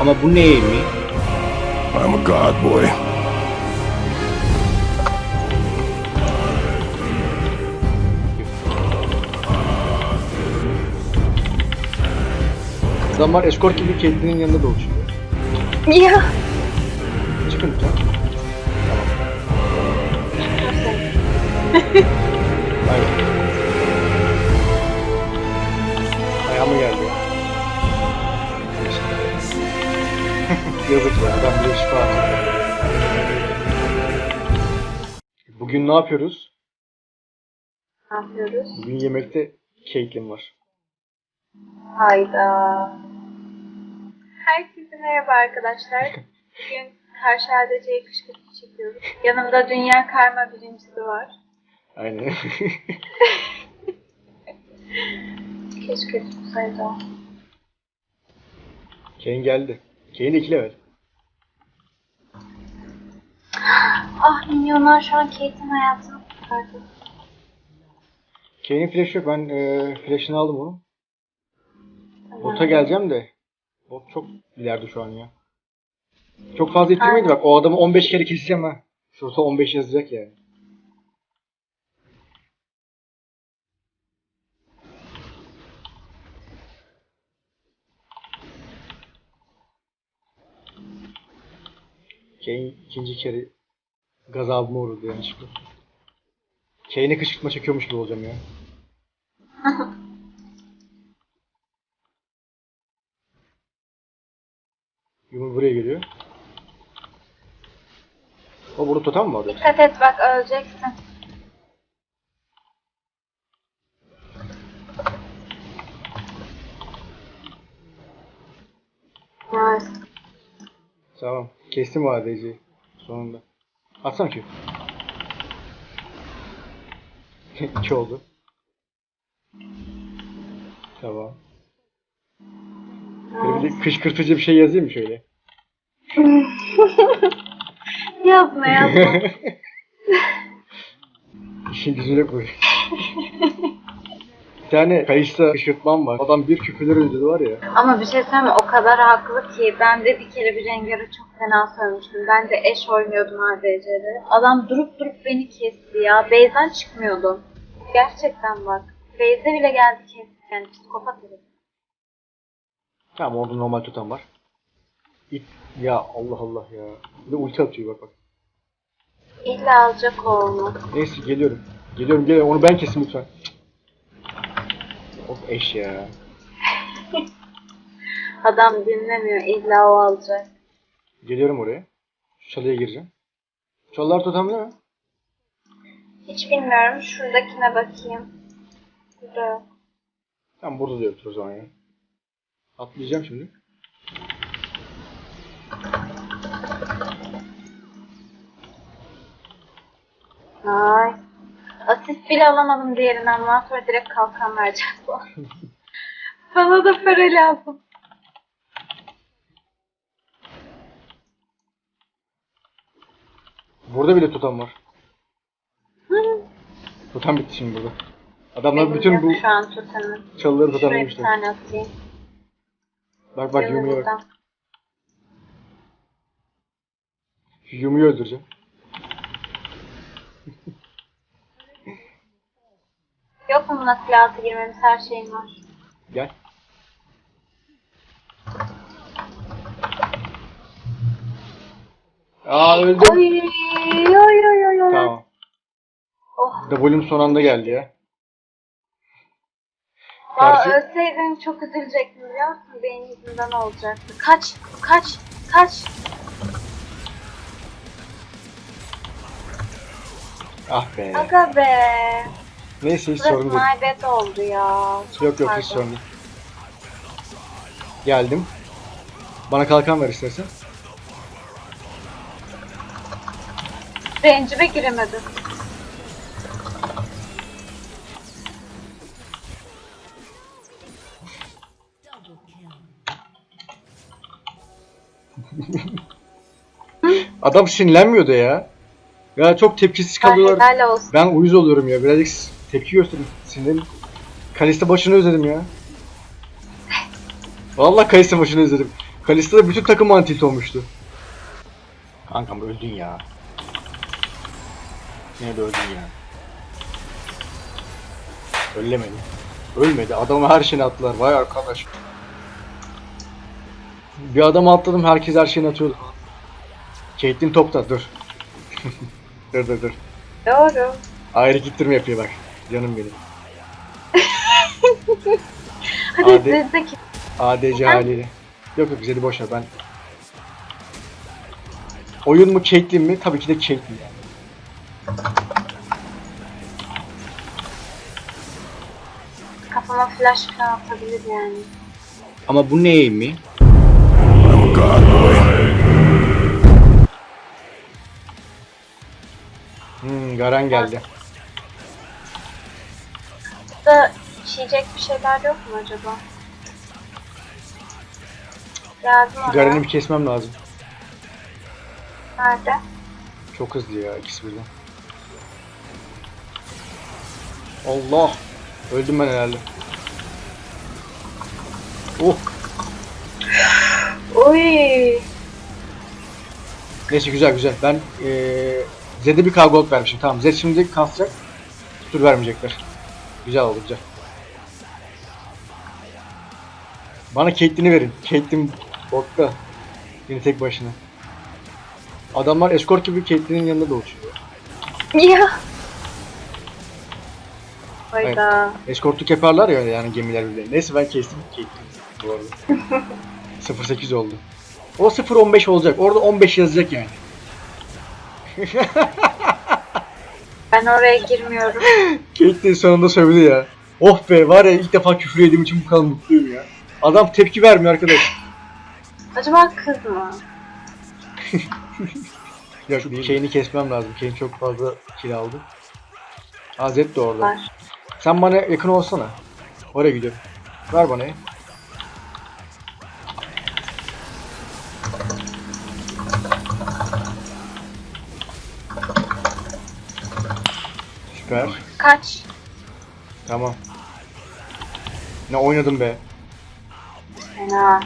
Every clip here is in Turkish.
Ama bu ne mi? I'm a god boy. Adamlar eskort gibi Caitlyn'in yanında dolaşıyor. Ya. Çıkın lütfen. Aynen. Yazık ya ben bile şifa. Bugün ne yapıyoruz? Ne yapıyoruz? Bugün yemekte Caitlyn var. Hayda. Herkese merhaba arkadaşlar. Bugün karşı ADC'ye kışkırtma çekiyoruz. Yanımda dünya karma birincisi var. Aynen. Keşke tutsaydı. Kane geldi. Kane de iki level. Ah milyonlar şu an Kate'in hayatını kurtardı. Kane'in flash yok. Ben e, flash'ını aldım onu. Tamam. Bota geleceğim de. Bot çok ileride şu an ya. Çok fazla ittirmeydi Aynen. bak. O adamı 15 kere keseceğim ha. Şurada 15 yazacak yani. Kane ikinci kere gazabıma uğradı yanlışlıkla. Kane'e kışkırtma çekiyormuş gibi olacağım ya. Yumur buraya geliyor. O burada totem mi var? Dikkat et bak öleceksin. Nice. Tamam. Kestim o ADC'yi. Sonunda. Atsana ki. İki oldu. Tamam. Böyle bir de kışkırtıcı bir şey yazayım mı şöyle? Yapma yapma. İşin gücüne koy. Bir tane kayışta kışkırtmam var. Adam bir küfürler öldürdü var ya. Ama bir şey söyleyeyim mi? O kadar haklı ki. Ben de bir kere bir rengara çok fena sövmüştüm. Ben de eş oynuyordum ADC'de. Adam durup durup beni kesti ya. Base'den çıkmıyordum. Gerçekten bak. Base'e bile geldi kesti. Yani psikopat herif. Tamam orada normal totem var. İt. Ya Allah Allah ya. Bir de ulti atıyor bak bak. İlla alacak o onu. Neyse geliyorum. Geliyorum geliyorum. Onu ben kesin lütfen. Of eş ya. Adam dinlemiyor. İlla o alacak. Geliyorum oraya. Şu çalıya gireceğim. Çalılar totemli mi? Hiç bilmiyorum. Şuradakine bakayım. Burada. Tamam burada da yoktur o zaman ya. Atlayacağım şimdi. Ay. Asist bile alamadım diğerinden. Ondan sonra direkt kalkan vereceğim. Bana da para lazım. Burada bile totem var. Totem bitti şimdi burada. Adamlar Benim bütün bu Şu an tutanım. çalıları Şuraya bir tane atayım. Bak bak Yumi'ye bak. buradan. Yumi'yi öldüreceğim. Yok mu buna silah altı girmemiz her şeyim var. Gel. Aa öldüm. Oy oy oy oy oy. Tamam. Oh. W'm son anda geldi ya. Karşı- ölseydin çok üzülecektim biliyor musun? Benim yüzümden olacaktı. Kaç, kaç, kaç. Ah be. Aga be. Neyse hiç sorun değil. my bad oldu ya. Çok Yok yok hiç pardon. sorun değil. Geldim. Bana kalkan ver istersen. Range'ime giremedim. Adam sinirlenmiyordu ya. Ya çok tepkisiz kalıyorlar. helal olsun. Ben uyuz oluyorum ya. Birazcık tepki gösterin. Sinirlerim. Kalista başını özledim ya. Vallahi Kalista başını özledim. Kalista'da bütün takım antilt olmuştu. Kankam öldün ya. Yine de öldün ya. Öllemedi. Ölmedi. Adamı her şeyini attılar. Vay arkadaş. Bir adam atladım herkes her şeyini atıyordu. Caitlyn topta dur. dur dur dur. Doğru. Ayrı gittirme yapıyor bak. Canım benim. Hadi Hadi. Zed'deki ADC haliyle. Yok yok Zed'i boş ver ben. Oyun mu Caitlyn mi? Tabii ki de Caitlyn yani. kafama flash falan atabilir yani. Ama bu ne mi? I'm god boy. Hmm, Garen geldi. Burada içecek bir şeyler yok mu acaba? Şu ona. Garen'i bir kesmem lazım. Nerede? Çok hızlı ya ikisi birden. Allah! Öldüm ben herhalde. Oh! Oy. Neyse güzel güzel. Ben eee Zed'e bir kavga vermişim. Tamam Zed şimdi kasacak. Tur vermeyecekler. Güzel oldu güzel. Bana Caitlyn'i verin. Caitlyn botta. Yine tek başına. Adamlar escort gibi Caitlyn'in yanında da uçuyor. Ya. Hayda. Eskortluk yaparlar ya yani gemiler bile. Neyse ben kestim Caitlyn bu arada. 08 oldu. O 0-15 olacak. Orada 15 yazacak yani. Ben oraya girmiyorum. Caitlyn sonunda sövdü ya. Oh be var ya ilk defa küfür yediğim için bu kadar mutluyum ya. Adam tepki vermiyor arkadaş. Acaba kız mı? Ya şu Kane'i kesmem lazım. Kane çok fazla kill aldı. Aa Zed de orada. Var. Sen bana yakın olsana. Oraya gidiyorum. Ver bana. Süper. Kaç? Tamam. Ne oynadım be. Fena.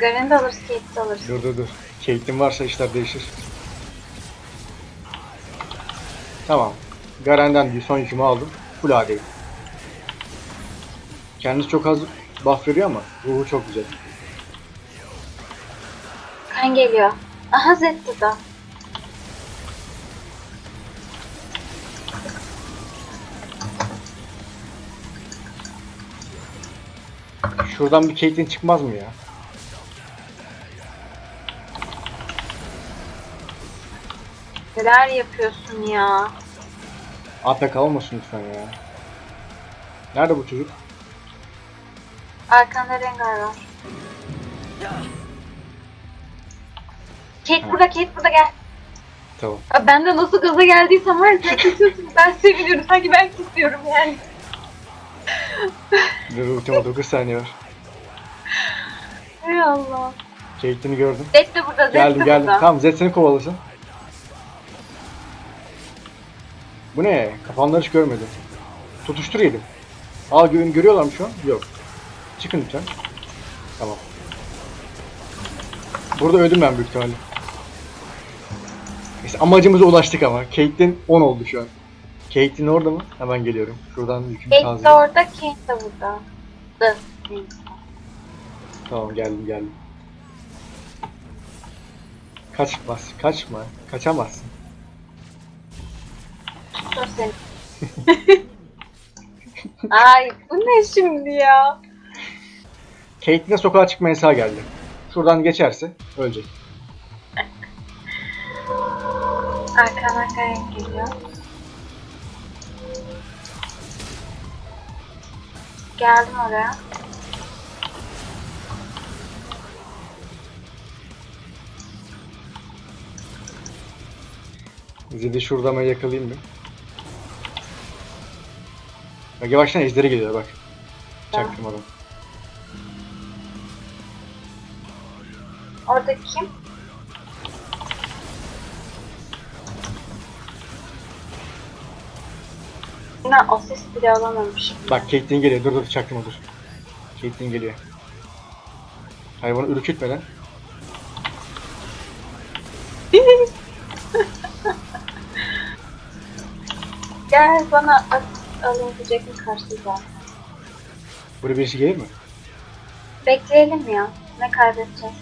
Garen de alırız, Kate de alırız. Dur dur dur. Caitlyn varsa işler değişir. Tamam. Garen'den bir son yükümü aldım. Full AD'yim. Kendisi çok az buff veriyor ama ruhu çok güzel. Kan geliyor. Aha Zed Şuradan bir Caitlyn çıkmaz mı ya? Neler yapıyorsun ya? APK olmasın lütfen ya. Nerede bu çocuk? Arkanda Rengar var. Kate burada, Kate burada gel. Tamam. Aa, Ben de nasıl gaza geldiysem var ya sen kesiyorsun. Ben seviniyorum. Sanki ben kesiyorum yani. Dur ultima 9 saniye var. Hay Allah. Caitlyn'i gördüm. Zed de burada, Zed Geldim de geldim. burada. Tamam Zed seni kovalasın. Bu ne? Kafamdan hiç görmedim. Tutuştur yedim. Aa gö görüyorlar mı şu an? Yok. Çıkın lütfen. Tamam. Burada öldüm ben büyük ihtimalle. Neyse amacımıza ulaştık ama. Caitlyn 10 oldu şu an. Caitlyn orada mı? Hemen geliyorum. Şuradan yükümü Kate de tazeyim. orada, Kate de burada. Dı. Tamam geldim geldim. Kaçmaz, kaçma, kaçamazsın. Dur seni. Ay bu ne şimdi ya? Caitlyn'e sokağa çıkma yasağı geldi. Şuradan geçerse ölecek. Arkadan Garen geliyor. Geldim oraya. Zed'i şuradan ben yakalayayım bir. Bak yavaştan ejderi geliyor bak. Çaktırmadan. Orada kim? Ben asist bile alamamışım. Bak Caitlyn geliyor. Dur dur çaktırma dur. Caitlyn geliyor. Hayvanı ürkütmeden. Gel bana at alabilecek mi karşı zaten. Buraya birisi gelir mi? Bekleyelim ya. Ne kaybedeceğiz?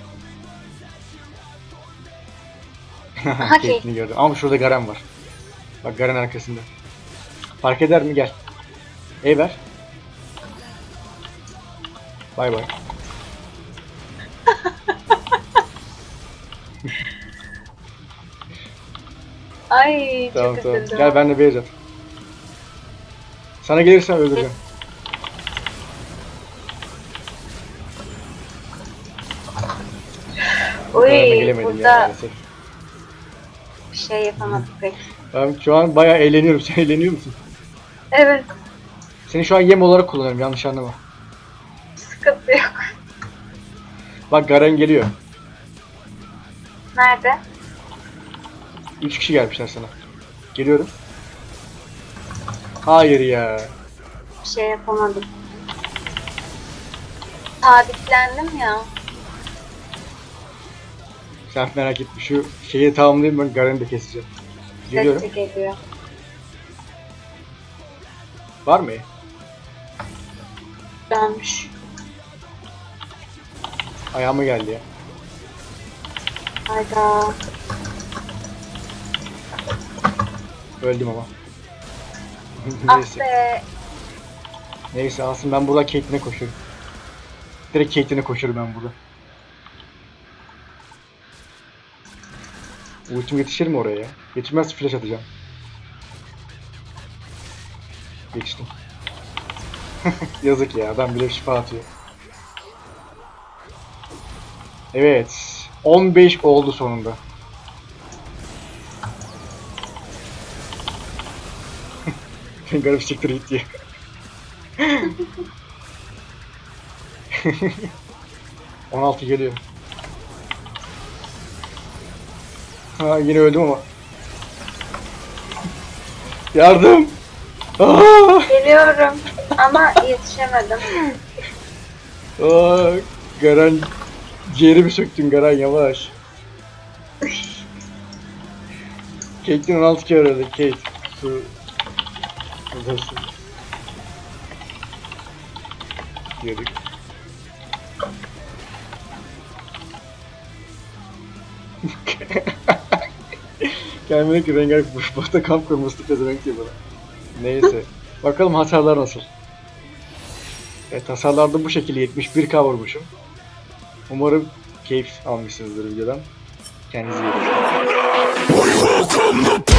Aha, Keyfini gördüm. Ama şurada Garen var. Bak Garen arkasında. Fark eder mi? Gel. Ey ver. Bay bay. Ay çok Tamam tamam. üzüldüm. Gel ben de beyaz at. Sana gelirsen öldüreceğim. Garen'e gelemedim ya burada maalesef. bir şey yapamadık pek. Ben şu an bayağı eğleniyorum. Sen eğleniyor musun? Evet Seni şu an yem olarak kullanıyorum. Yanlış anlama. sıkıntı yok. Bak Garen geliyor. Nerede? 3 kişi gelmişler sana. Geliyorum. Hayır ya. Bir şey yapamadım. Sabitlendim ya. Sen merak etme. Şu şeyi tamamlayayım ben Garen'i de keseceğim. Geliyorum. Sesi geliyor. Var mı? Dönmüş. Ayağıma geldi ya. Hayda. Öldüm ama. Ah Neyse. be. Neyse aslında ben burada Caitlyn'e koşuyorum. Direkt Caitlyn'e koşuyorum ben burada. Ultim yetişir mi oraya ya? Yetişmez flash atacağım. Geçtim. Yazık ya adam bile şifa atıyor. Evet. 15 oldu sonunda. Garip siktir git diye. On altı geliyor. Ha yine öldüm ama. Yardım! Aa! Geliyorum. Ama yetişemedim. Aa, Garan ciğerimi söktün Garan yavaş. Kate'in 16 kere öldü Kate. Su. Uzasın. Diyorduk. Kendine ki rengarenk bu bota kamp kurması pezevenk bana. Neyse. Bakalım hasarlar nasıl. Evet hasarlarda bu şekilde 71k vurmuşum. Umarım keyif almışsınızdır videodan. Kendinize iyi bakın.